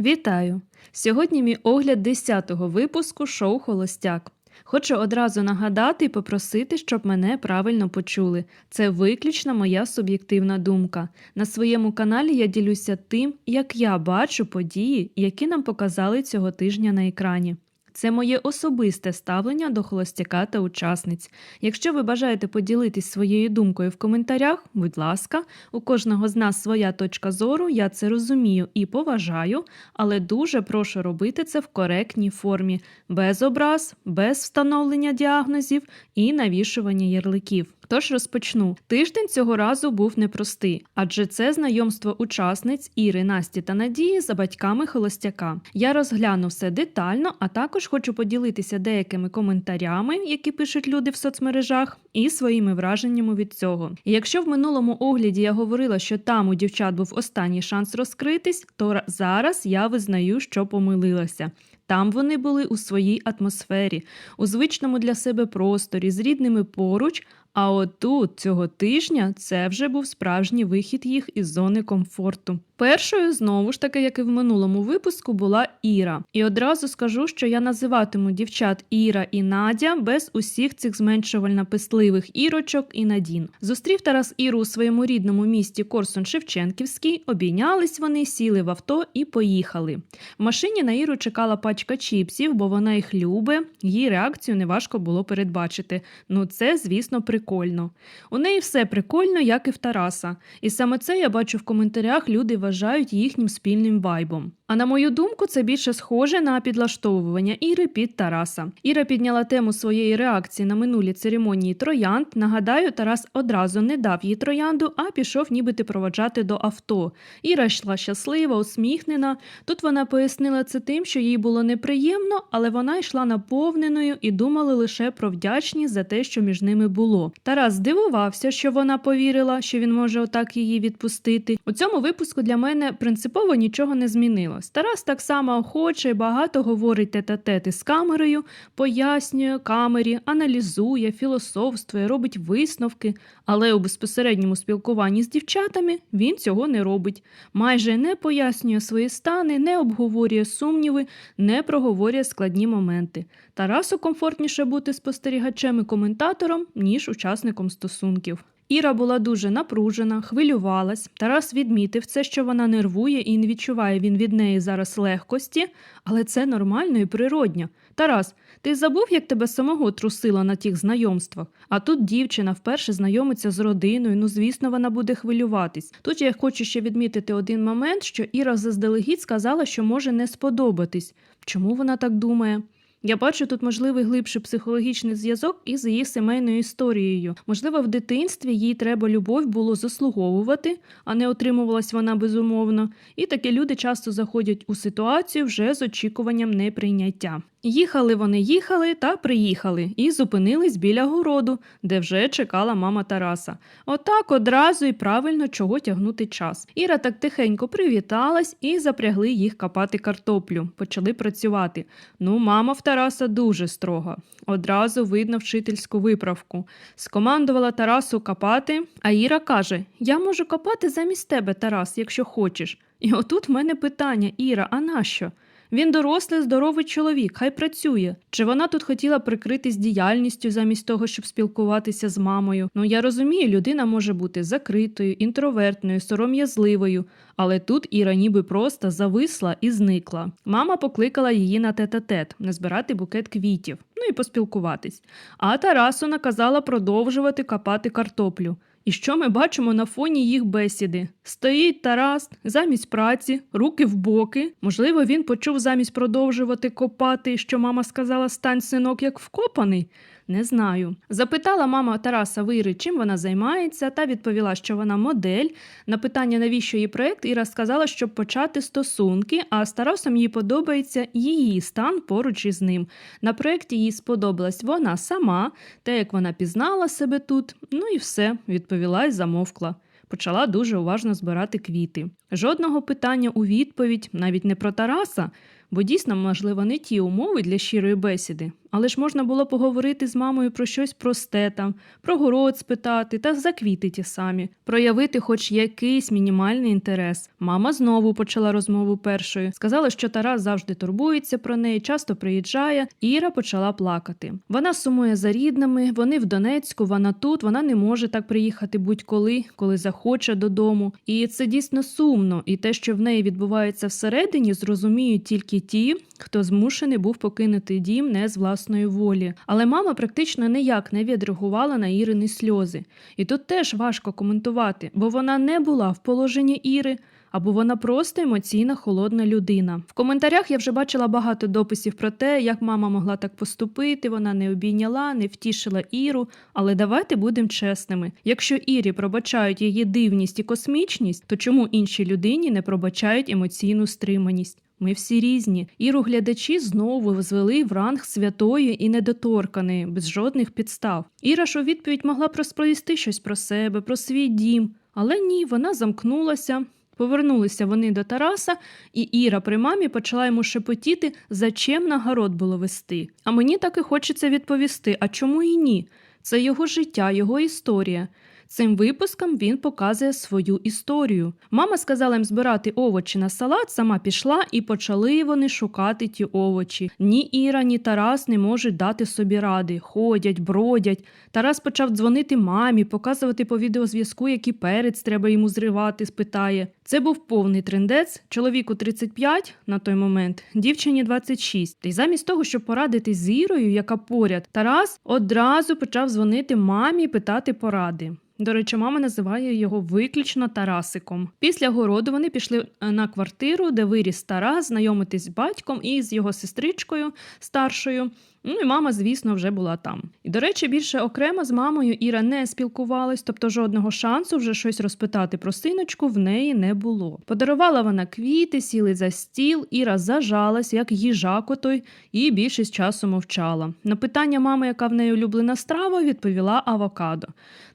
Вітаю! Сьогодні мій огляд 10-го випуску шоу Холостяк. Хочу одразу нагадати і попросити, щоб мене правильно почули. Це виключно моя суб'єктивна думка. На своєму каналі я ділюся тим, як я бачу події, які нам показали цього тижня на екрані. Це моє особисте ставлення до холостяка та учасниць. Якщо ви бажаєте поділитись своєю думкою в коментарях, будь ласка, у кожного з нас своя точка зору, я це розумію і поважаю, але дуже прошу робити це в коректній формі, без образ, без встановлення діагнозів і навішування ярликів. Тож розпочну. Тиждень цього разу був непростий, адже це знайомство учасниць Іри, Насті та Надії за батьками холостяка. Я розгляну все детально, а також хочу поділитися деякими коментарями, які пишуть люди в соцмережах, і своїми враженнями від цього. Якщо в минулому огляді я говорила, що там у дівчат був останній шанс розкритись, то зараз я визнаю, що помилилася. Там вони були у своїй атмосфері, у звичному для себе просторі, з рідними поруч. А отут цього тижня це вже був справжній вихід їх із зони комфорту. Першою, знову ж таки, як і в минулому випуску, була Іра. І одразу скажу, що я називатиму дівчат Іра і Надя без усіх цих зменшувально-писливих ірочок і надін. Зустрів Тарас Іру у своєму рідному місті Корсун Шевченківський, обійнялись вони, сіли в авто і поїхали. В машині на Іру чекала пачка чіпсів, бо вона їх любить. Її реакцію неважко було передбачити. Ну, це, звісно, прикольно. У неї все прикольно, як і в Тараса. І саме це я бачу в коментарях, люди вважають їхнім спільним вайбом. А на мою думку, це більше схоже на підлаштовування Іри під Тараса. Іра підняла тему своєї реакції на минулі церемонії троянд. Нагадаю, Тарас одразу не дав їй троянду, а пішов нібито проводжати до авто. Іра йшла щаслива, усміхнена. Тут вона пояснила це тим, що їй було неприємно, але вона йшла наповненою і думала лише про вдячність за те, що між ними було. Тарас здивувався, що вона повірила, що він може отак її відпустити. У цьому випуску для мене принципово нічого не змінилось. Тарас так само охоче багато говорить тет-а-тет із камерою, пояснює камері, аналізує, філософствує, робить висновки, але у безпосередньому спілкуванні з дівчатами він цього не робить. Майже не пояснює свої стани, не обговорює сумніви, не проговорює складні моменти. Тарасу комфортніше бути спостерігачем і коментатором, ніж учасником стосунків. Іра була дуже напружена, хвилювалась. Тарас відмітив це, що вона нервує і не відчуває він від неї зараз легкості, але це нормально і природньо. Тарас, ти забув, як тебе самого трусило на тих знайомствах? А тут дівчина вперше знайомиться з родиною, ну звісно, вона буде хвилюватись. Тут я хочу ще відмітити один момент, що Іра заздалегідь сказала, що може не сподобатись. Чому вона так думає? Я бачу тут можливий глибший психологічний зв'язок із її сімейною історією. Можливо, в дитинстві їй треба любов було заслуговувати, а не отримувалась вона безумовно. І такі люди часто заходять у ситуацію вже з очікуванням неприйняття. Їхали вони їхали та приїхали і зупинились біля городу, де вже чекала мама Тараса. Отак одразу і правильно чого тягнути час. Іра так тихенько привіталась і запрягли їх копати картоплю. Почали працювати. Ну, мама в Тараса дуже строга. Одразу видно вчительську виправку. Скомандувала Тарасу копати, а Іра каже: Я можу копати замість тебе, Тарас, якщо хочеш. І отут в мене питання: Іра, а нащо? Він дорослий, здоровий чоловік, хай працює. Чи вона тут хотіла прикритись діяльністю замість того, щоб спілкуватися з мамою? Ну я розумію, людина може бути закритою, інтровертною, сором'язливою, але тут Іра ніби просто зависла і зникла. Мама покликала її на тет-а-тет, не збирати букет квітів, ну і поспілкуватись. А Тарасу наказала продовжувати копати картоплю. І що ми бачимо на фоні їх бесіди? Стоїть Тарас замість праці, руки в боки. Можливо, він почув замість продовжувати копати, що мама сказала стань синок як вкопаний. Не знаю. Запитала мама Тараса Вири, чим вона займається, та відповіла, що вона модель. На питання, навіщо її проєкт, Іра сказала, щоб почати стосунки, а з Тарасом їй подобається її стан поруч із ним. На проєкті їй сподобалась вона сама, те, як вона пізнала себе тут. Ну і все, відповіла і замовкла. Почала дуже уважно збирати квіти. Жодного питання у відповідь, навіть не про Тараса, бо дійсно, можливо, не ті умови для щирої бесіди. Але ж можна було поговорити з мамою про щось просте там, про город спитати та за квіти ті самі, проявити хоч якийсь мінімальний інтерес. Мама знову почала розмову першою. Сказала, що Тарас завжди турбується про неї, часто приїжджає. Іра почала плакати. Вона сумує за рідними, вони в Донецьку, вона тут, вона не може так приїхати будь-коли, коли захоче додому. І це дійсно сумно. І те, що в неї відбувається всередині, зрозуміють тільки ті, хто змушений був покинути дім не з власної волі. Але мама практично ніяк не відреагувала на Ірини сльози. І тут теж важко коментувати, бо вона не була в положенні Іри. Або вона просто емоційна холодна людина. В коментарях я вже бачила багато дописів про те, як мама могла так поступити. Вона не обійняла, не втішила Іру. Але давайте будемо чесними: якщо Ірі пробачають її дивність і космічність, то чому іншій людині не пробачають емоційну стриманість? Ми всі різні. Іру глядачі знову звели в ранг святої і недоторканої, без жодних підстав. Іра ж у відповідь могла б розповісти щось про себе, про свій дім. Але ні, вона замкнулася. Повернулися вони до Тараса, і Іра при мамі почала йому шепотіти, зачем на город було вести. А мені так і хочеться відповісти: а чому і ні? Це його життя, його історія. Цим випуском він показує свою історію. Мама сказала їм збирати овочі на салат, сама пішла і почали вони шукати ті овочі. Ні Іра, ні Тарас не можуть дати собі ради. Ходять, бродять. Тарас почав дзвонити мамі, показувати по відеозв'язку, які перець треба йому зривати, спитає. Це був повний трендець, чоловіку 35 на той момент, дівчині 26. І замість того, щоб порадитись з Ірою, яка поряд, Тарас одразу почав дзвонити мамі і питати поради. До речі, мама називає його виключно Тарасиком. Після городу вони пішли е, на квартиру, де виріс Тарас, знайомитись з батьком і з його сестричкою старшою. Ну і мама, звісно, вже була там. І до речі, більше окремо з мамою Іра не спілкувалась, тобто жодного шансу вже щось розпитати про синочку в неї не було. Подарувала вона квіти, сіли за стіл, Іра зажалась, як їжак отой, і більшість часу мовчала. На питання мами, яка в неї улюблена страва, відповіла авокадо.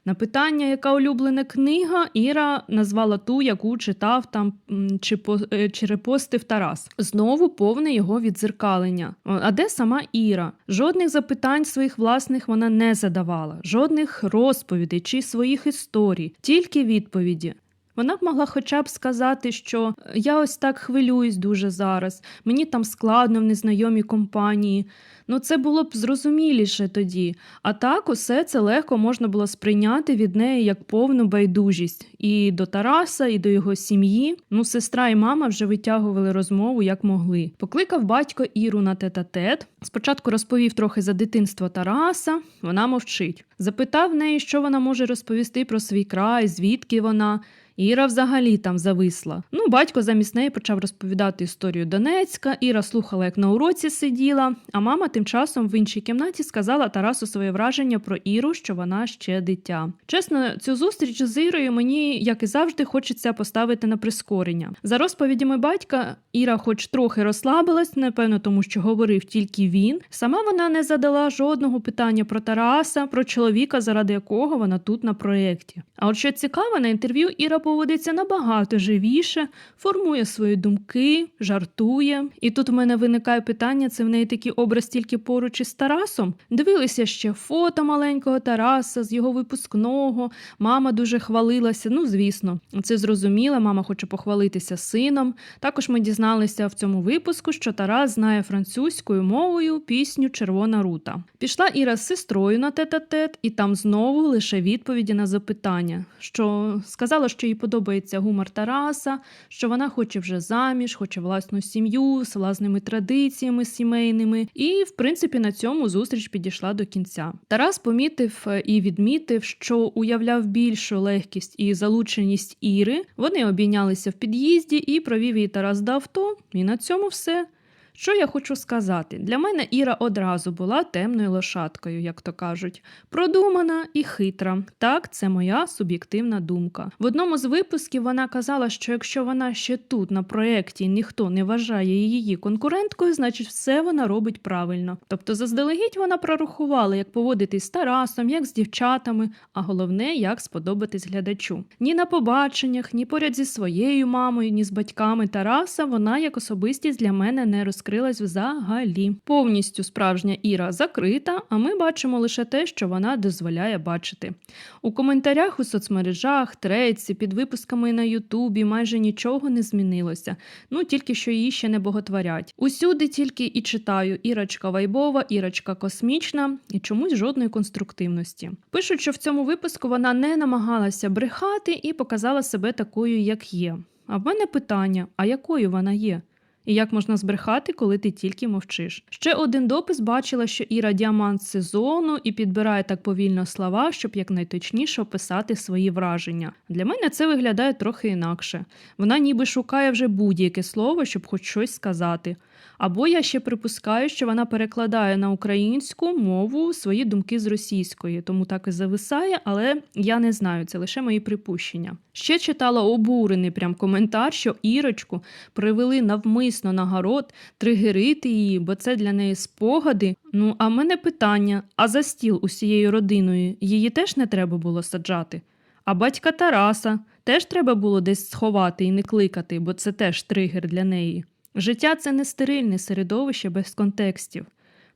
На питання, яка улюблена книга, Іра назвала ту, яку читав там чи, по, е, чи репостив Тарас. Знову повне його відзеркалення. А де сама Іра? Жодних запитань своїх власних вона не задавала, жодних розповідей чи своїх історій, тільки відповіді. Вона б могла хоча б сказати, що я ось так хвилююсь дуже зараз, мені там складно в незнайомій компанії. Ну це було б зрозуміліше тоді. А так усе це легко можна було сприйняти від неї як повну байдужість. І до Тараса, і до його сім'ї. Ну, сестра і мама вже витягували розмову як могли. Покликав батько Іру на тет-а-тет. Спочатку розповів трохи за дитинство Тараса, вона мовчить. Запитав неї, що вона може розповісти про свій край, звідки вона. Іра взагалі там зависла. Ну, батько замість неї почав розповідати історію Донецька. Іра слухала, як на уроці сиділа, а мама тим часом в іншій кімнаті сказала Тарасу своє враження про Іру, що вона ще дитя. Чесно, цю зустріч з Ірою мені, як і завжди, хочеться поставити на прискорення. За розповідями батька, Іра, хоч трохи розслабилась, напевно, тому що говорив тільки він. Сама вона не задала жодного питання про Тараса, про чоловіка, заради якого вона тут на проєкті. А от що цікаво, на інтерв'ю Іра поводиться набагато живіше, формує свої думки, жартує. І тут в мене виникає питання: це в неї такий образ тільки поруч із Тарасом. Дивилися ще фото маленького Тараса з його випускного. Мама дуже хвалилася. Ну, звісно, це зрозуміло. Мама хоче похвалитися сином. Також ми дізналися в цьому випуску, що Тарас знає французькою мовою пісню Червона рута. Пішла Іра з сестрою на тет-а-тет, і там знову лише відповіді на запитання, що сказала, що їй подобається гумор Тараса, що вона хоче вже заміж, хоче власну сім'ю з власними традиціями сімейними. І, в принципі, на цьому зустріч підійшла до кінця. Тарас помітив е, і відмітив, що уявляв більшу легкість і залученість Іри. Вони обійнялися в під'їзді і провів її Тарас до авто. І на цьому все. Що я хочу сказати? Для мене Іра одразу була темною лошадкою, як то кажуть, продумана і хитра. Так, це моя суб'єктивна думка. В одному з випусків вона казала, що якщо вона ще тут на проєкті ніхто не вважає її конкуренткою, значить все вона робить правильно. Тобто, заздалегідь вона прорахувала, як поводитись з Тарасом, як з дівчатами, а головне, як сподобатись глядачу. Ні на побаченнях, ні поряд зі своєю мамою, ні з батьками Тараса вона як особистість для мене не розкривала розкрилась взагалі. Повністю справжня Іра закрита, а ми бачимо лише те, що вона дозволяє бачити. У коментарях у соцмережах, треці, під випусками на Ютубі майже нічого не змінилося. Ну тільки що її ще не боготворять. Усюди тільки і читаю Ірочка вайбова, Ірочка космічна і чомусь жодної конструктивності. Пишуть, що в цьому випуску вона не намагалася брехати і показала себе такою, як є. А в мене питання: а якою вона є? І як можна збрехати, коли ти тільки мовчиш? Ще один допис бачила, що Іра діамант сезону і підбирає так повільно слова, щоб якнайточніше описати свої враження. Для мене це виглядає трохи інакше. Вона ніби шукає вже будь-яке слово, щоб хоч щось сказати. Або я ще припускаю, що вона перекладає на українську мову свої думки з російської, тому так і зависає, але я не знаю, це лише мої припущення. Ще читала обурений прям коментар, що Ірочку привели навмисно на город тригерити її, бо це для неї спогади. Ну, а в мене питання: а за стіл усією родиною її теж не треба було саджати? А батька Тараса теж треба було десь сховати і не кликати, бо це теж тригер для неї. Життя це не стерильне середовище без контекстів.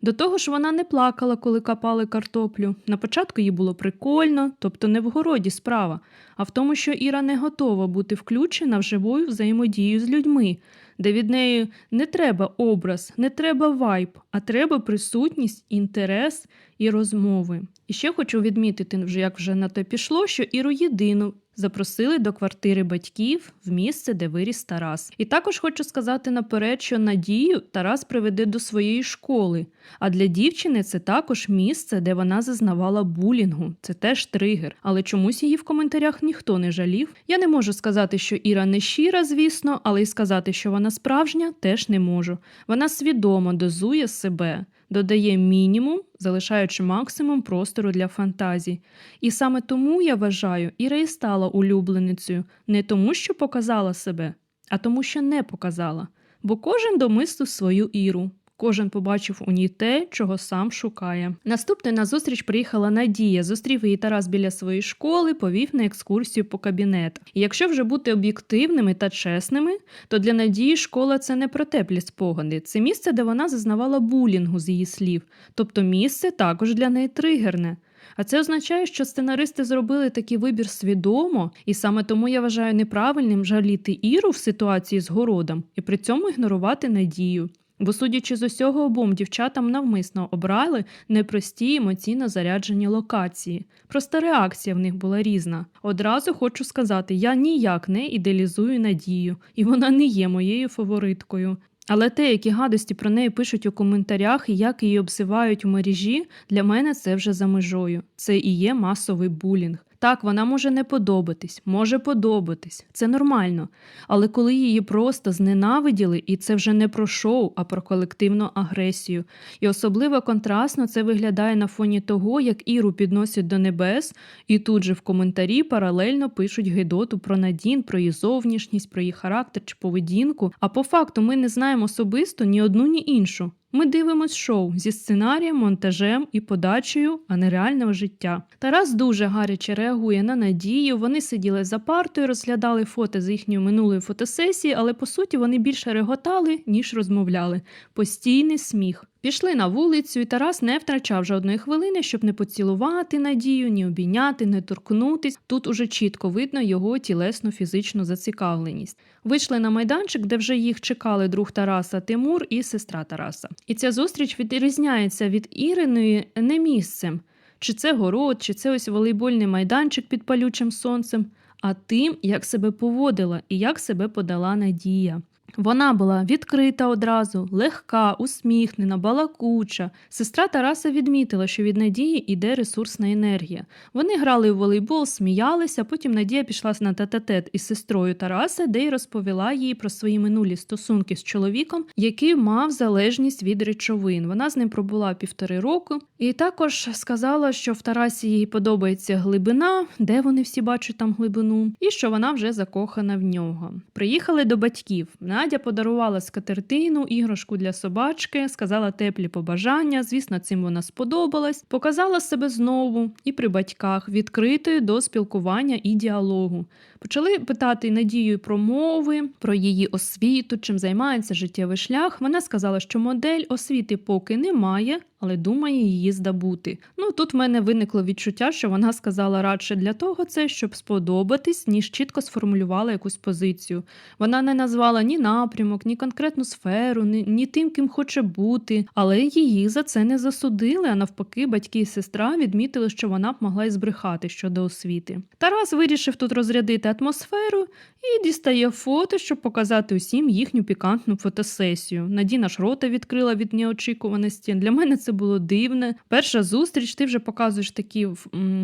До того ж, вона не плакала, коли капали картоплю. На початку їй було прикольно, тобто не в городі справа, а в тому, що Іра не готова бути включена в живу взаємодію з людьми, де від неї не треба образ, не треба вайб, а треба присутність, інтерес і розмови. І ще хочу відмітити, вже як вже на те пішло, що Іру єдину запросили до квартири батьків в місце, де виріс Тарас. І також хочу сказати наперед, що Надію Тарас приведе до своєї школи. А для дівчини це також місце, де вона зазнавала булінгу. Це теж тригер. Але чомусь її в коментарях ніхто не жалів. Я не можу сказати, що Іра не щира, звісно, але й сказати, що вона справжня, теж не можу. Вона свідомо дозує себе. Додає мінімум, залишаючи максимум простору для фантазій. І саме тому я вважаю, Іра і стала улюбленицею не тому, що показала себе, а тому, що не показала. Бо кожен домислив свою Іру. Кожен побачив у ній те, чого сам шукає. Наступною на зустріч приїхала Надія. Зустрів її Тарас біля своєї школи, повів на екскурсію по кабінетах. Якщо вже бути об'єктивними та чесними, то для Надії школа це не про теплі спогади. Це місце, де вона зазнавала булінгу з її слів. Тобто місце також для неї тригерне. А це означає, що сценаристи зробили такий вибір свідомо, і саме тому я вважаю неправильним жаліти Іру в ситуації з городом і при цьому ігнорувати надію. Бо, судячи з усього обом, дівчатам навмисно обрали непрості емоційно заряджені локації. Просто реакція в них була різна. Одразу хочу сказати, я ніяк не ідеалізую надію, і вона не є моєю фавориткою. Але те, які гадості про неї пишуть у коментарях і як її обзивають у мережі, для мене це вже за межою. Це і є масовий булінг. Так, вона може не подобатись, може подобатись, це нормально. Але коли її просто зненавиділи, і це вже не про шоу, а про колективну агресію. І особливо контрастно це виглядає на фоні того, як Іру підносять до небес, і тут же в коментарі паралельно пишуть гидоту про Надін, про її зовнішність, про її характер чи поведінку. А по факту ми не знаємо особисто ні одну, ні іншу. Ми дивимось шоу зі сценарієм, монтажем і подачею, а не реального життя. Тарас дуже гаряче реагує на надію. Вони сиділи за партою, розглядали фото з їхньої минулої фотосесії, але по суті вони більше реготали, ніж розмовляли. Постійний сміх. Пішли на вулицю, і Тарас не втрачав жодної хвилини, щоб не поцілувати надію, ні обійняти, не торкнутись. Тут уже чітко видно його тілесну фізичну зацікавленість. Вийшли на майданчик, де вже їх чекали друг Тараса Тимур і сестра Тараса. І ця зустріч відрізняється від Іриної не місцем. Чи це город, чи це ось волейбольний майданчик під палючим сонцем, а тим, як себе поводила і як себе подала Надія. Вона була відкрита одразу, легка, усміхнена, балакуча. Сестра Тараса відмітила, що від Надії йде ресурсна енергія. Вони грали у волейбол, сміялися. Потім Надія пішла на тет-а-тет із сестрою Тараса, де й розповіла їй про свої минулі стосунки з чоловіком, який мав залежність від речовин. Вона з ним пробула півтори року, і також сказала, що в Тарасі їй подобається глибина, де вони всі бачать там глибину, і що вона вже закохана в нього. Приїхали до батьків. Надя подарувала скатертину, іграшку для собачки, сказала теплі побажання. Звісно, цим вона сподобалась. Показала себе знову і при батьках, відкритою до спілкування і діалогу. Почали питати Надію про мови, про її освіту, чим займається життєвий шлях. Вона сказала, що модель освіти поки немає, але думає її здобути. Ну тут в мене виникло відчуття, що вона сказала радше для того це, щоб сподобатись, ніж чітко сформулювала якусь позицію. Вона не назвала ні напрямок, ні конкретну сферу, ні, ні тим, ким хоче бути, але її за це не засудили. А навпаки, батьки і сестра відмітили, що вона б могла й збрехати щодо освіти. Тарас вирішив тут розрядити атмосферу і дістає фото, щоб показати усім їхню пікантну фотосесію. Надіна ж рота відкрила від неочікуваності. Для мене це було дивне. Перша зустріч, ти вже показуєш такі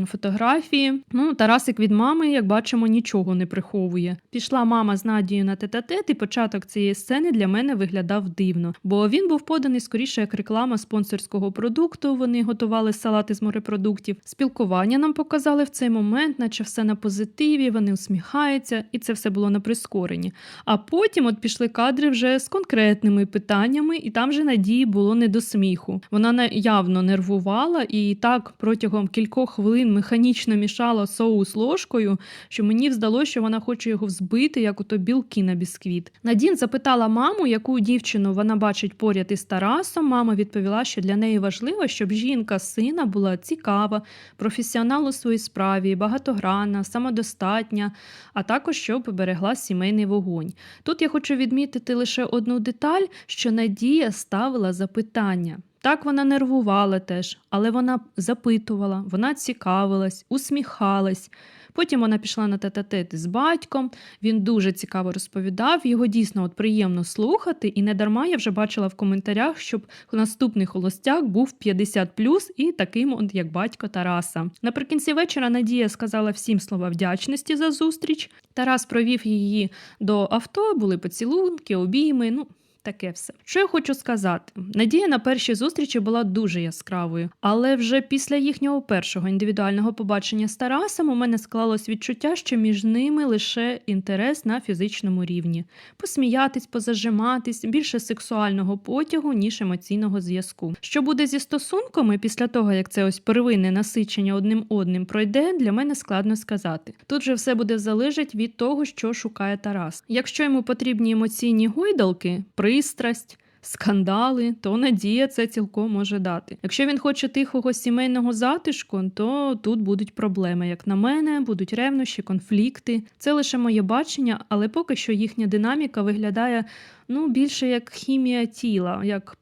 фотографії. Ну, Тарасик від мами, як бачимо, нічого не приховує. Пішла мама з Надією на тет-а-тет, і початок цієї сцени для мене виглядав дивно, бо він був поданий скоріше як реклама спонсорського продукту. Вони готували салати з морепродуктів. Спілкування нам показали в цей момент, наче все на позитиві, вони усміхаються, і це все було на прискоренні. А потім от пішли кадри вже з конкретними питаннями, і там же надії було не до сміху. Вона явно нервувала і так протягом кількох хвилин механічно мішала соус ложкою, що мені здалося, що вона хоче його взбити, як ото білки на бісквіт. Надін запитала маму, яку дівчину вона бачить поряд із Тарасом. Мама відповіла, що для неї важливо, щоб жінка сина була цікава, професіонал у своїй справі, багатогранна, самодостатня, а також щоб берегла сімейний вогонь. Тут я хочу відмітити лише одну деталь, що Надія ставила запитання. Так вона нервувала теж, але вона запитувала, вона цікавилась, усміхалась. Потім вона пішла на тет-а-тет з батьком. Він дуже цікаво розповідав. Його дійсно от приємно слухати, і не дарма я вже бачила в коментарях, щоб наступний холостяк був 50+, і таким, от як батько Тараса. Наприкінці вечора Надія сказала всім слова вдячності за зустріч. Тарас провів її до авто, були поцілунки, обійми. Ну, Таке все. Що я хочу сказати? Надія на першій зустрічі була дуже яскравою, але вже після їхнього першого індивідуального побачення з Тарасом у мене склалось відчуття, що між ними лише інтерес на фізичному рівні: посміятись, позажиматись, більше сексуального потягу, ніж емоційного зв'язку. Що буде зі стосунками після того, як це ось первинне насичення одним одним пройде, для мене складно сказати. Тут же все буде залежати від того, що шукає Тарас. Якщо йому потрібні емоційні гойдалки, пристрасть. Скандали, то надія це цілком може дати. Якщо він хоче тихого сімейного затишку, то тут будуть проблеми. Як на мене, будуть ревнощі, конфлікти. Це лише моє бачення, але поки що їхня динаміка виглядає ну більше як хімія тіла, як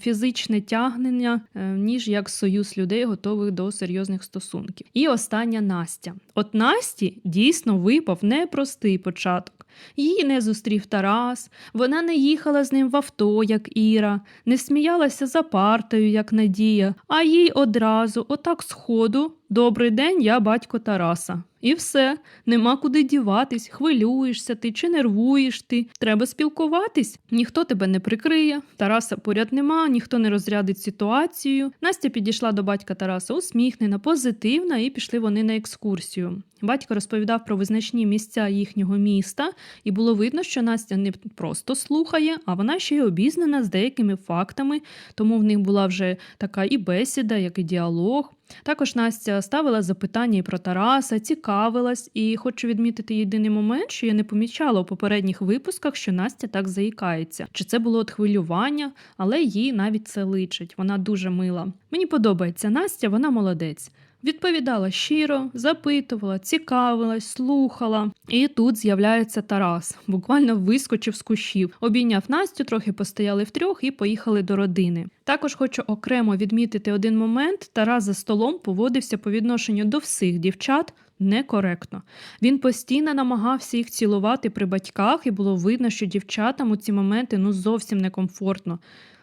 фізичне тягнення, е, ніж як союз людей, готових до серйозних стосунків. І остання Настя. От Насті дійсно випав непростий початок. Її не зустрів Тарас, вона не їхала з ним в авто, як Іра, не сміялася за партою, як Надія, а їй одразу, отак сходу, добрий день, я батько Тараса. І все, нема куди діватись, хвилюєшся ти чи нервуєш ти. Треба спілкуватись. Ніхто тебе не прикриє. Тараса поряд нема, ніхто не розрядить ситуацію. Настя підійшла до батька Тараса усміхнена, позитивна, і пішли вони на екскурсію. Батько розповідав про визначні місця їхнього міста, і було видно, що Настя не просто слухає, а вона ще й обізнана з деякими фактами, тому в них була вже така і бесіда, як і діалог. Також Настя ставила запитання і про Тараса, цікавилась, і хочу відмітити єдиний момент, що я не помічала у попередніх випусках, що Настя так заїкається. Чи це було от хвилювання, але їй навіть це личить. Вона дуже мила. Мені подобається Настя, вона молодець. Відповідала щиро, запитувала, цікавилась, слухала. І тут з'являється Тарас, буквально вискочив з кущів, обійняв Настю, трохи постояли втрьох і поїхали до родини. Також хочу окремо відмітити один момент: Тарас за столом поводився по відношенню до всіх дівчат некоректно. Він постійно намагався їх цілувати при батьках, і було видно, що дівчатам у ці моменти ну зовсім некомфортно.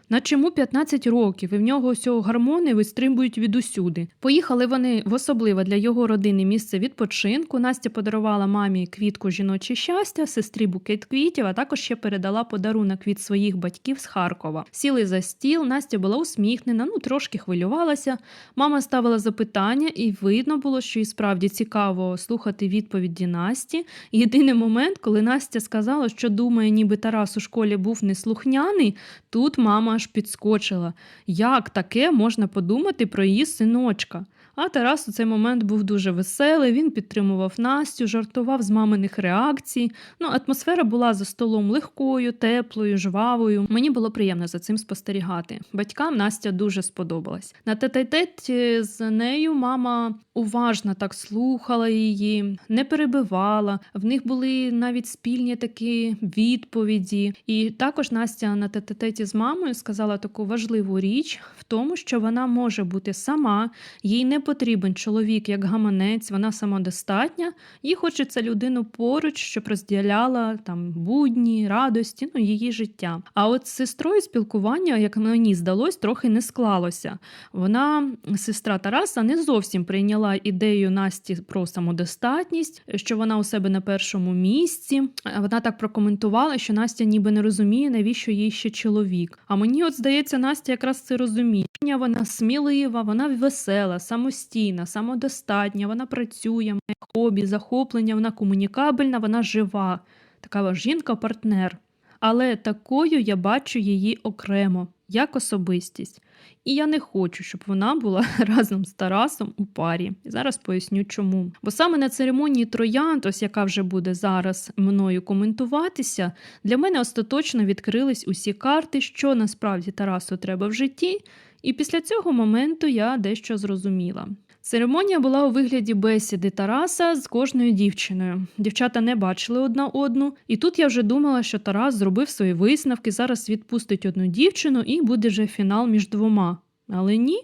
На чому 15 років, і в нього всього гормони вистрибують від усюди. Поїхали вони в особливе для його родини місце відпочинку. Настя подарувала мамі квітку жіноче щастя, сестрі букет квітів, а також ще передала подарунок від своїх батьків з Харкова. Сіли за стіл, Настя була усміхнена, ну трошки хвилювалася. Мама ставила запитання, і видно було, що і справді цікаво слухати відповіді Насті. Єдиний момент, коли Настя сказала, що думає, ніби Тарас у школі був неслухняний, тут мама аж підскочила. Як таке можна подумати про її синочка? А Тарас у цей момент був дуже веселий, він підтримував Настю, жартував з маминих реакцій. Ну, атмосфера була за столом легкою, теплою, жвавою. Мені було приємно за цим спостерігати. Батькам Настя дуже сподобалась. На тет-а-тет з нею мама уважно так слухала її, не перебивала. В них були навіть спільні такі відповіді. І також Настя на тет-а-теті з мамою сказала таку важливу річ в тому, що вона може бути сама, їй не потрібен чоловік як гаманець, вона самодостатня, їй хочеться людину поруч, щоб розділяла там будні, радості, ну її життя. А от з сестрою спілкування, як мені здалось, трохи не склалося. Вона, сестра Тараса, не зовсім прийняла ідею Насті про самодостатність, що вона у себе на першому місці. Вона так прокоментувала, що Настя ніби не розуміє, навіщо їй ще чоловік. А мені, от здається, Настя якраз це розуміє. Вона смілива, вона весела, самостійна, самодостатня, вона працює, має хобі, захоплення, вона комунікабельна, вона жива. Така жінка-партнер. Але такою я бачу її окремо, як особистість. І я не хочу, щоб вона була разом з Тарасом у парі. І зараз поясню чому. Бо саме на церемонії троянд, ось яка вже буде зараз мною коментуватися, для мене остаточно відкрились усі карти, що насправді Тарасу треба в житті. І після цього моменту я дещо зрозуміла. Церемонія була у вигляді бесіди Тараса з кожною дівчиною. Дівчата не бачили одна одну, і тут я вже думала, що Тарас зробив свої висновки, зараз відпустить одну дівчину і буде вже фінал між двома. Але ні.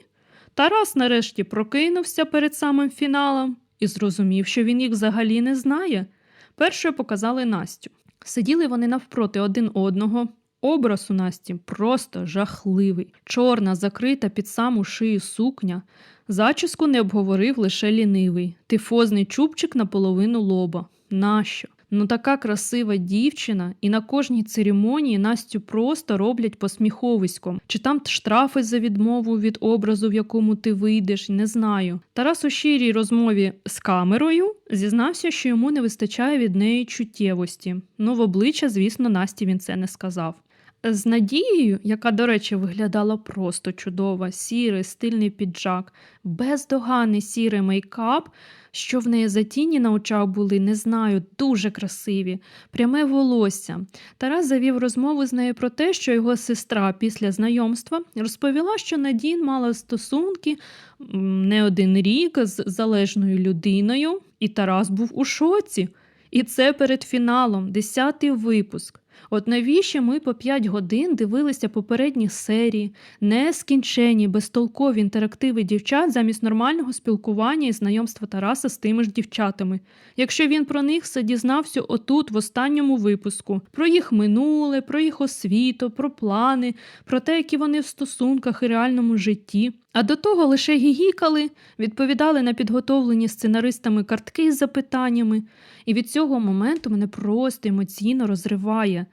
Тарас нарешті прокинувся перед самим фіналом і зрозумів, що він їх взагалі не знає. Першою показали Настю. Сиділи вони навпроти один одного. Образ у Насті просто жахливий, чорна, закрита під саму шию сукня. Зачіску не обговорив лише лінивий, тифозний чубчик наполовину лоба. Нащо? Ну така красива дівчина, і на кожній церемонії Настю просто роблять посміховиськом. Чи там штрафи за відмову від образу, в якому ти вийдеш, не знаю. Тарас у щирій розмові з камерою зізнався, що йому не вистачає від неї чуттєвості. Ну, в обличчя, звісно, Насті він це не сказав. З Надією, яка, до речі, виглядала просто чудово, сірий, стильний піджак, бездоганний сірий мейкап, що в неї за тіні на очах були, не знаю, дуже красиві, пряме волосся. Тарас завів розмову з нею про те, що його сестра після знайомства розповіла, що Надін мала стосунки не один рік з залежною людиною, і Тарас був у шоці. І це перед фіналом, десятий випуск. От навіщо ми по 5 годин дивилися попередні серії, нескінчені, безтолкові інтерактиви дівчат замість нормального спілкування і знайомства Тараса з тими ж дівчатами, якщо він про них все дізнався отут, в останньому випуску, про їх минуле, про їх освіту, про плани, про те, які вони в стосунках і реальному житті. А до того лише гігікали, відповідали на підготовлені сценаристами картки з запитаннями, і від цього моменту мене просто емоційно розриває.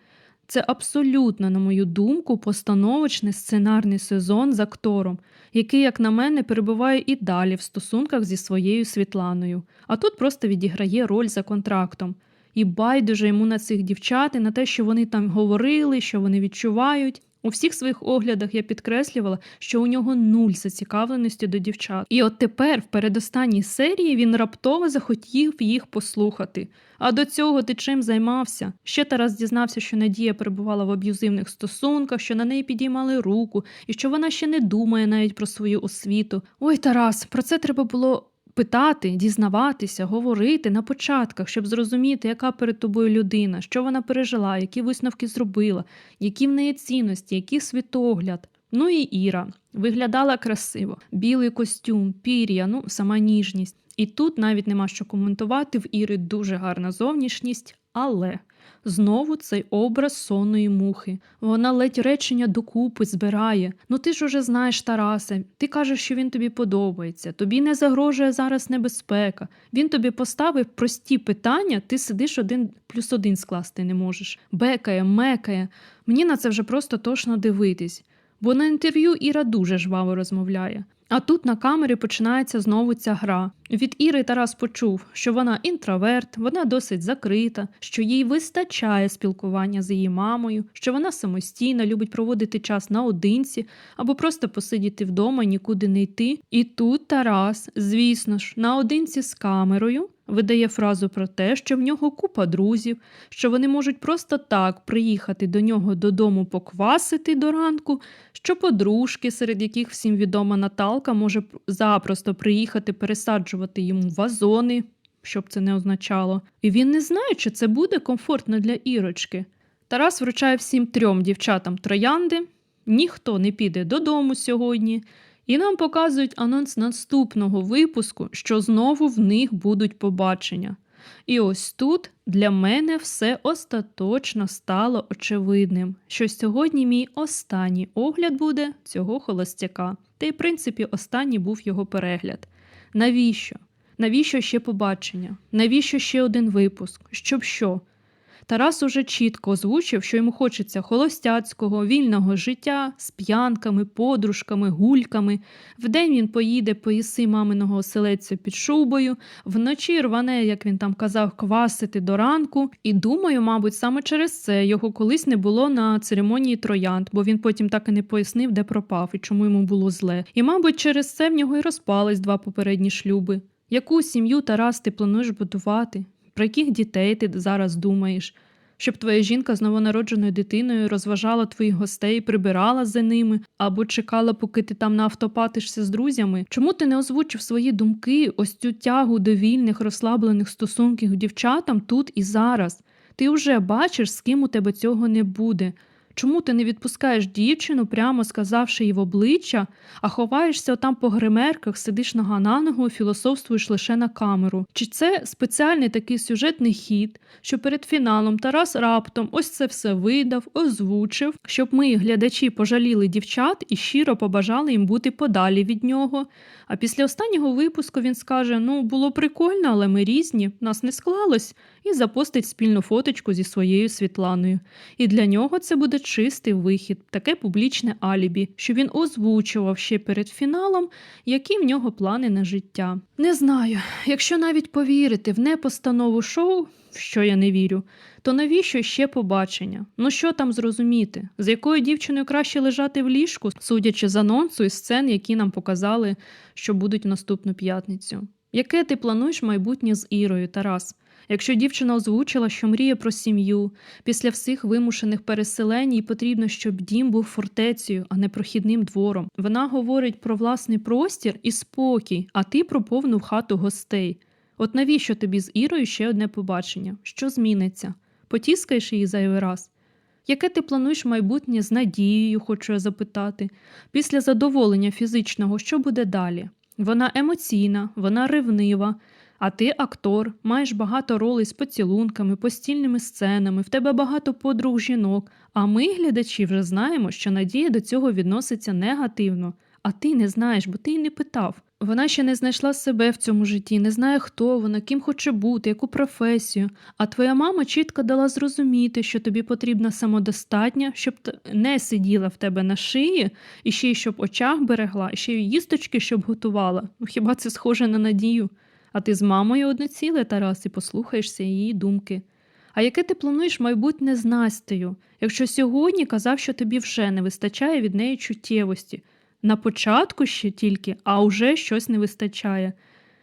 Це абсолютно, на мою думку, постановочний сценарний сезон з актором, який, як на мене, перебуває і далі в стосунках зі своєю Світланою, а тут просто відіграє роль за контрактом. І байдуже йому на цих дівчат, і на те, що вони там говорили, що вони відчувають. У всіх своїх оглядах я підкреслювала, що у нього нуль зацікавленості до дівчат. І от тепер, в передостанній серії, він раптово захотів їх послухати. А до цього ти чим займався? Ще Тарас дізнався, що Надія перебувала в аб'юзивних стосунках, що на неї підіймали руку, і що вона ще не думає навіть про свою освіту. Ой, Тарас, про це треба було. Питати, дізнаватися, говорити на початках, щоб зрозуміти, яка перед тобою людина, що вона пережила, які висновки зробила, які в неї цінності, який світогляд. Ну і Іра виглядала красиво, білий костюм, пір'я, ну сама ніжність. І тут навіть нема що коментувати. В Іри дуже гарна зовнішність, але Знову цей образ сонної мухи. Вона ледь речення докупи збирає. Ну ти ж уже знаєш Тараса, ти кажеш, що він тобі подобається, тобі не загрожує зараз небезпека. Він тобі поставив прості питання, ти сидиш один плюс один скласти не можеш. Бекає, мекає. Мені на це вже просто тошно дивитись. Бо на інтерв'ю Іра дуже жваво розмовляє. А тут на камері починається знову ця гра. Від Іри Тарас почув, що вона інтроверт, вона досить закрита, що їй вистачає спілкування з її мамою, що вона самостійна, любить проводити час наодинці або просто посидіти вдома, нікуди не йти. І тут Тарас, звісно ж, наодинці з камерою. Видає фразу про те, що в нього купа друзів, що вони можуть просто так приїхати до нього додому поквасити до ранку, що подружки, серед яких всім відома Наталка, може запросто приїхати пересаджувати йому вазони, щоб це не означало. І він не знає, чи це буде комфортно для Ірочки. Тарас вручає всім трьом дівчатам троянди, ніхто не піде додому сьогодні. І нам показують анонс наступного випуску, що знову в них будуть побачення. І ось тут для мене все остаточно стало очевидним, що сьогодні мій останній огляд буде цього холостяка. Та й, в принципі, останній був його перегляд. Навіщо? Навіщо ще побачення? Навіщо ще один випуск? Щоб що? Тарас уже чітко озвучив, що йому хочеться холостяцького, вільного життя з п'янками, подружками, гульками. Вдень він поїде поїси маминого оселедця під шубою, вночі рване, як він там казав, квасити до ранку. І думаю, мабуть, саме через це його колись не було на церемонії троянд, бо він потім так і не пояснив, де пропав і чому йому було зле. І, мабуть, через це в нього й розпались два попередні шлюби. Яку сім'ю Тарас ти плануєш будувати? Про яких дітей ти зараз думаєш? Щоб твоя жінка з новонародженою дитиною розважала твоїх гостей, прибирала за ними або чекала, поки ти там наавтопатишся з друзями? Чому ти не озвучив свої думки, ось цю тягу до вільних, розслаблених стосунків дівчатам тут і зараз? Ти вже бачиш, з ким у тебе цього не буде. Чому ти не відпускаєш дівчину, прямо сказавши їй в обличчя, а ховаєшся отам по гримерках, сидиш нога на ногу філософствуєш лише на камеру? Чи це спеціальний такий сюжетний хід, що перед фіналом Тарас раптом ось це все видав, озвучив, щоб ми, глядачі, пожаліли дівчат і щиро побажали їм бути подалі від нього? А після останнього випуску він скаже: ну, було прикольно, але ми різні, нас не склалось, і запостить спільну фоточку зі своєю Світланою. І для нього це буде чистий вихід, таке публічне алібі, що він озвучував ще перед фіналом, які в нього плани на життя. Не знаю, якщо навіть повірити в непостанову шоу, що я не вірю, то навіщо ще побачення? Ну що там зрозуміти? З якою дівчиною краще лежати в ліжку, судячи з анонсу і сцен, які нам показали, що будуть в наступну п'ятницю? Яке ти плануєш майбутнє з Ірою, Тарас? Якщо дівчина озвучила, що мріє про сім'ю, після всіх вимушених переселень їй потрібно, щоб дім був фортецею, а не прохідним двором. Вона говорить про власний простір і спокій, а ти про повну хату гостей. От навіщо тобі з Ірою ще одне побачення? Що зміниться? Потіскаєш її зайвий раз? Яке ти плануєш майбутнє з надією, хочу я запитати. Після задоволення фізичного, що буде далі? Вона емоційна, вона ревнива, а ти актор, маєш багато ролей з поцілунками, постільними сценами, в тебе багато подруг жінок. А ми, глядачі, вже знаємо, що Надія до цього відноситься негативно. А ти не знаєш, бо ти й не питав. Вона ще не знайшла себе в цьому житті, не знає, хто вона, ким хоче бути, яку професію. А твоя мама чітко дала зрозуміти, що тобі потрібна самодостатня, щоб не сиділа в тебе на шиї, і ще й щоб очах берегла, і ще й їсточки, щоб готувала. Ну хіба це схоже на надію? А ти з мамою одне ціле, Тарас, і послухаєшся її думки. А яке ти плануєш майбутнє з Настею, якщо сьогодні казав, що тобі вже не вистачає від неї чуттєвості? На початку ще тільки, а вже щось не вистачає.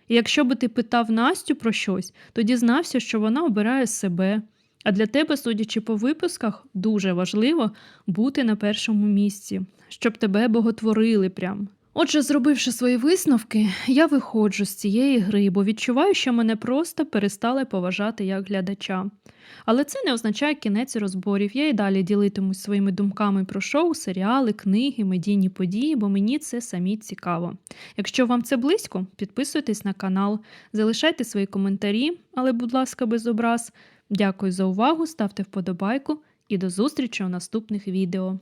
І якщо би ти питав Настю про щось, то дізнався, що вона обирає себе. А для тебе, судячи по випусках, дуже важливо бути на першому місці, щоб тебе боготворили прям. Отже, зробивши свої висновки, я виходжу з цієї гри, бо відчуваю, що мене просто перестали поважати як глядача. Але це не означає кінець розборів. Я і далі ділитимусь своїми думками про шоу, серіали, книги, медійні події, бо мені це самі цікаво. Якщо вам це близько, підписуйтесь на канал, залишайте свої коментарі, але, будь ласка, без образ. Дякую за увагу, ставте вподобайку і до зустрічі у наступних відео.